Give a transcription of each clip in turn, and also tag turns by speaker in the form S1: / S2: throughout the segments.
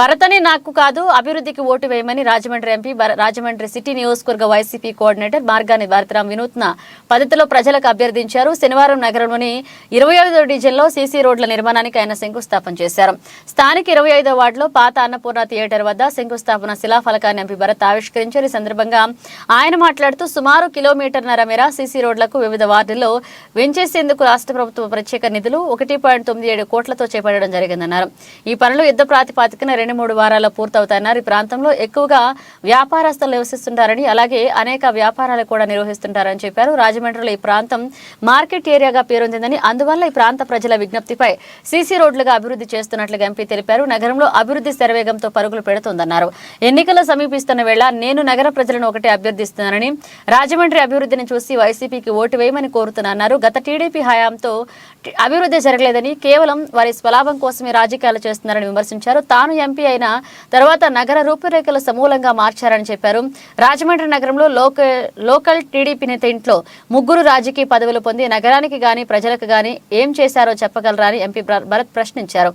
S1: భరతని నాకు కాదు అభివృద్ధికి ఓటు వేయమని రాజమండ్రి ఎంపీ రాజమండ్రి సిటీ నియోజకవర్గ వైసీపీ కోఆర్డినేటర్ మార్గాని భారతరామ్ వినూత్న పద్ధతిలో ప్రజలకు అభ్యర్థించారు. శనివారం నగరంలోని ఇరవై ఐదో డివిజన్లో సీసీ రోడ్ల నిర్మాణానికి ఆయన శంకుస్థాపన చేశారు. స్థానిక ఇరవై ఐదో వార్డులో పాత అన్నపూర్ణ థియేటర్ వద్ద శంకుస్థాపన శిలాఫలకాన్ని ఎంపీ భరత్ ఆవిష్కరించారు. ఈ సందర్భంగా ఆయన మాట్లాడుతూ సుమారు కిలోమీటర్న్నర మేర సీసీ రోడ్లకు వివిధ వార్డుల్లో వెంచేసేందుకు రాష్ట్ర ప్రభుత్వం ప్రత్యేక నిధులు ఒకటి పాయింట్ తొమ్మిది ఏడు కోట్లతో చేపట్టడం జరిగిందన్నారు. ఈ పనులు యుద్ధ ప్రాతిపాదికన రెండు మూడు వారాల్లో పూర్తవుతాయన్నారు. ఈ ప్రాంతంలో ఎక్కువగా వ్యాపారస్తులు నివసిస్తుంటారని అలాగే అనేక వ్యాపారాలు కూడా నిర్వహిస్తుంటారని చెప్పారు. రాజమండ్రిలో ఈ ప్రాంతం మార్కెట్ ఏరియాగా పేరొందిందని అందువల్ల ఈ ప్రాంత ప్రజల విజ్ఞప్తిపై సీసీ రోడ్లుగా అభివృద్ధి చేస్తున్నట్లుగా ఎంపీ తెలిపారు. నగరంలో అభివృద్ధి శరవేగంతో పరుగులు పెడుతోందన్నారు. ఎన్నికలు సమీపిస్తున్న వేళ నేను నగర ప్రజలను ఒకటే అభ్యర్థిస్తున్నానని రాజమండ్రి అభివృద్ధిని చూసి వైసీపీకి ఓటు వేయమని కోరుతున్నారు గత టీడీపీ హయాంతో అభివృద్ధి జరగలేదని కేవలం వారి స్వలాభం కోసమే రాజకీయాలు చేస్తున్నారని విమర్శించారు. తాను ఎంపీ అయిన తర్వాత నగర రూపురేఖలు సమూలంగా మార్చారని చెప్పారు. రాజమండ్రి నగరంలో లోకల్ టీడీపీ నేత ఇంట్లో ముగ్గురు రాజకీయ పదవులు పొంది నగరానికి గాని ప్రజలకు గాని ఏం చేశారో చెప్పగలరా అని ఎంపీ భరత్ ప్రశ్నించారు.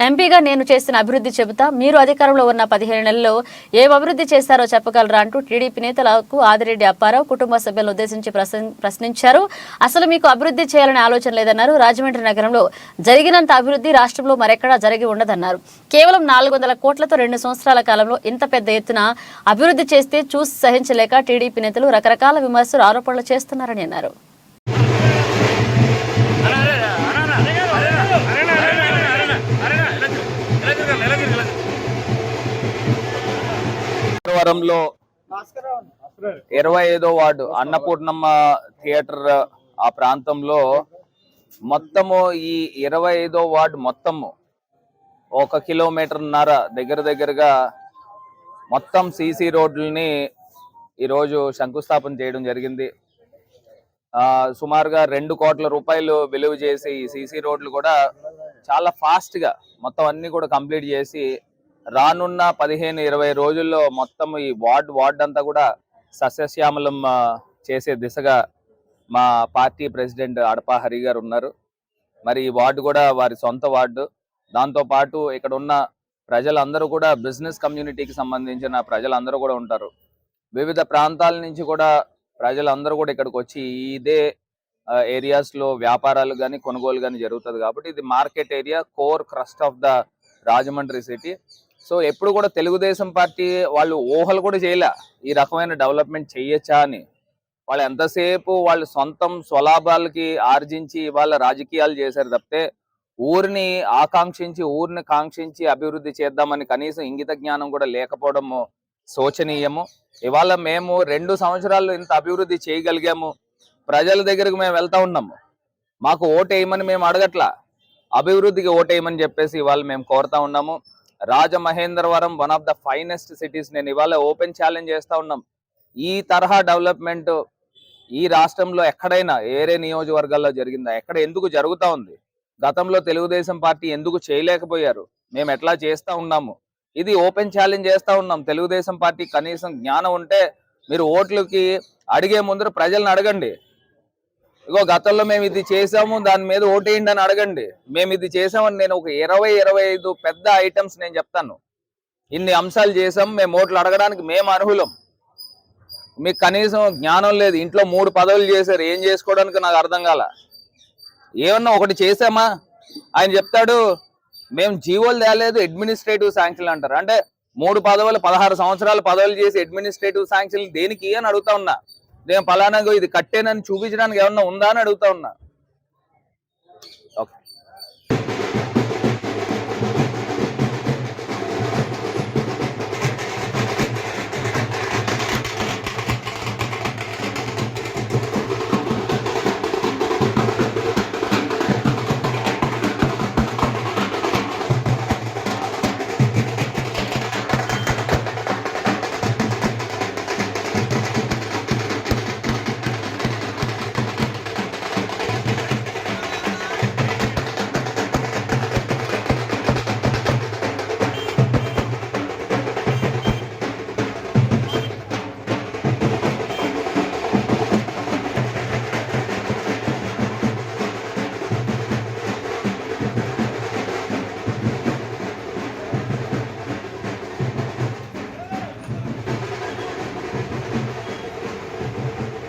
S1: ఎంపీగా నేను చేసిన అభివృద్ధి చెబుతా మీరు అధికారంలో ఉన్న పదిహేను నెలల్లో ఏం అభివృద్ధి చేశారో చెప్పగలరా అంటూ టీడీపీ నేతలకు ఆదిరెడ్డి అప్పారావు కుటుంబ సభ్యులను ఉద్దేశించి ప్రశ్నించారు. అసలు మీకు అభివృద్ధి చేయాలనే ఆలోచన లేదన్నారు. రాజమండ్రి నగరంలో జరిగినంత అభివృద్ధి రాష్ట్రంలో మరెక్కడా జరిగి ఉండదన్నారు. కేవలం నాలుగు వందల కోట్లతో రెండు సంవత్సరాల కాలంలో ఇంత పెద్ద ఎత్తున అభివృద్ధి చేస్తే చూసి సహించలేక టీడీపీ నేతలు రకరకాల విమర్శలు ఆరోపణలు చేస్తున్నారని అన్నారు.
S2: వరంలో ఇరవై ఐదో వార్డు అన్నపూర్ణమ్మ థియేటర్ ఆ ప్రాంతంలో మొత్తము ఈ ఇరవై ఐదో వార్డు మొత్తము ఒక కిలోమీటర్న్నర దగ్గర దగ్గరగా మొత్తం సీసీ రోడ్లని ఈరోజు శంకుస్థాపన చేయడం జరిగింది. సుమారుగా రెండు కోట్ల రూపాయలు విలువ చేసి ఈ సీసీ రోడ్లు కూడా చాలా ఫాస్ట్గా మొత్తం అన్నీ కూడా కంప్లీట్ చేసి రానున్న పదిహేను ఇరవై రోజుల్లో మొత్తం ఈ వార్డ్ వార్డ్ అంతా కూడా సస్యశ్యామలం చేసే దిశగా మా పార్టీ ప్రెసిడెంట్ అడపా హరి గారు ఉన్నారు. మరి ఈ వార్డు కూడా వారి సొంత వార్డు. దాంతో పాటు ఇక్కడ ఉన్న ప్రజలందరూ కూడా బిజినెస్ కమ్యూనిటీకి సంబంధించిన ప్రజలందరూ కూడా ఉంటారు. వివిధ ప్రాంతాల నుంచి కూడా ప్రజలందరూ కూడా ఇక్కడికి వచ్చి ఇదే ఏరియాస్లో వ్యాపారాలు కానీ కొనుగోలు కానీ జరుగుతుంది కాబట్టి ఇది market area core crust of the Rajahmundry city. So ఎప్పుడు కూడా తెలుగుదేశం పార్టీ వాళ్ళు ఊహలు కూడా చేయలే. ఈ రకమైన డెవలప్మెంట్ చేయొచ్చా అని. వాళ్ళు ఎంతసేపు వాళ్ళు సొంతం స్వలాభాలకి ఆర్జించి వాళ్ళ రాజకీయాలు చేశారు తప్పితే ఊరిని ఆకాంక్షించి ఊరిని కాంక్షించి అభివృద్ధి చేద్దామని కనీసం ఇంగిత జ్ఞానం కూడా లేకపోవడము శోచనీయము. ఇవాళ మేము రెండు సంవత్సరాలు ఇంత అభివృద్ధి చేయగలిగాము. ప్రజల దగ్గరకు మేము వెళ్తా ఉన్నాము. మాకు ఓటేయమని మేము అడగట్లా. అభివృద్ధికి ఓటేయమని చెప్పేసి ఇవాళ మేము కోరుతా ఉన్నాము. Rajamahendravaram one of the finest cities నేను ఇవాళ ఓపెన్ ఛాలెంజ్ చేస్తూ ఉన్నాం. ఈ తరహా డెవలప్మెంట్ ఈ రాష్ట్రంలో ఎక్కడైనా ఏరే నియోజకవర్గాల్లో జరిగిందా? ఎక్కడ ఎందుకు జరుగుతా ఉంది? గతంలో తెలుగుదేశం పార్టీ ఎందుకు చేయలేకపోయారు? మేము ఎట్లా చేస్తూ ఉన్నాము? ఇది ఓపెన్ ఛాలెంజ్ చేస్తూ ఉన్నాం. తెలుగుదేశం పార్టీ కనీసం జ్ఞానం ఉంటే మీరు ఓట్లకి అడిగే ముందర ప్రజలను అడగండి. ఇగో గతంలో మేము ఇది చేసాము దాని మీద ఓటేయండి అని అడగండి. మేము ఇది చేసామని నేను ఒక ఇరవై ఇరవై ఐదు పెద్ద ఐటమ్స్ నేను చెప్తాను. ఇన్ని అంశాలు చేసాం మేము ఓట్లు అడగడానికి మేము అర్హులం. మీకు కనీసం జ్ఞానం లేదు ఇంట్లో మూడు పదవులు చేశారు ఏం చేసుకోవడానికి నాకు అర్థం కాల. ఏమన్నా ఒకటి చేసామా? ఆయన చెప్తాడు మేము జీవోలు తేలేదు అడ్మినిస్ట్రేటివ్ శాంక్షన్లు అంటారు. అంటే మూడు పదవులు పదహారు సంవత్సరాలు పదవులు చేసి అడ్మినిస్ట్రేటివ్ శాంక్షన్లు దేనికి అని అడుగుతా ఉన్నా. నేను పలానా ఇది కట్టేనని చూపించడానికి ఏమన్నా ఉందా అని అడుగుతా ఉన్నా.